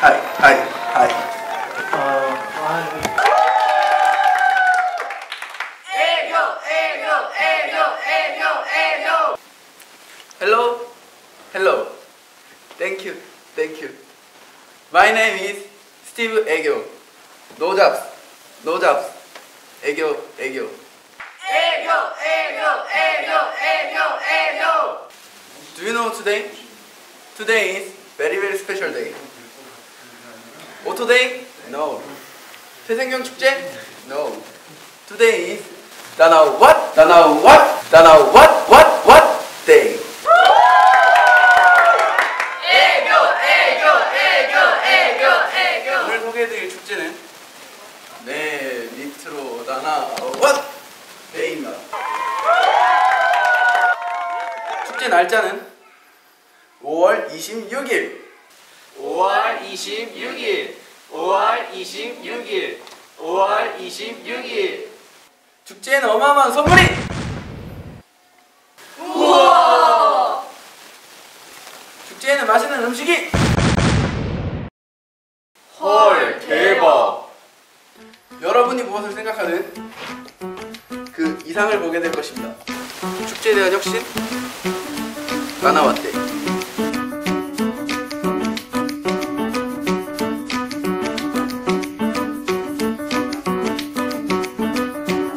はいはいはいヘロヘロ Thank you, thank you. My name is Steve Egyo. No jobs, no jobs. Egyo, Egyo. Egyo, Egyo, Egyo, Egyo, Egyo. Do you know today? Today is very, very special day. Day? No. 태생경 축제? No. Today is Dana what? Dana what? Dana what? What? What day? 애교 애교 애교 애교 애교 오늘 소개해드릴 축제는 내 밑으로 나나 what 데이입니다. 축제 날짜는 5월 26일 5월 26일. 5월 26일. 5월 26일. 축제에는 어마어마한 선물이! 우와! 축제에는 맛있는 음식이! 헐 대박. 여러분이 무엇을 생각하는 그 이상을 보게 될 것입니다. 축제에 대한 혁신? 나나왔대.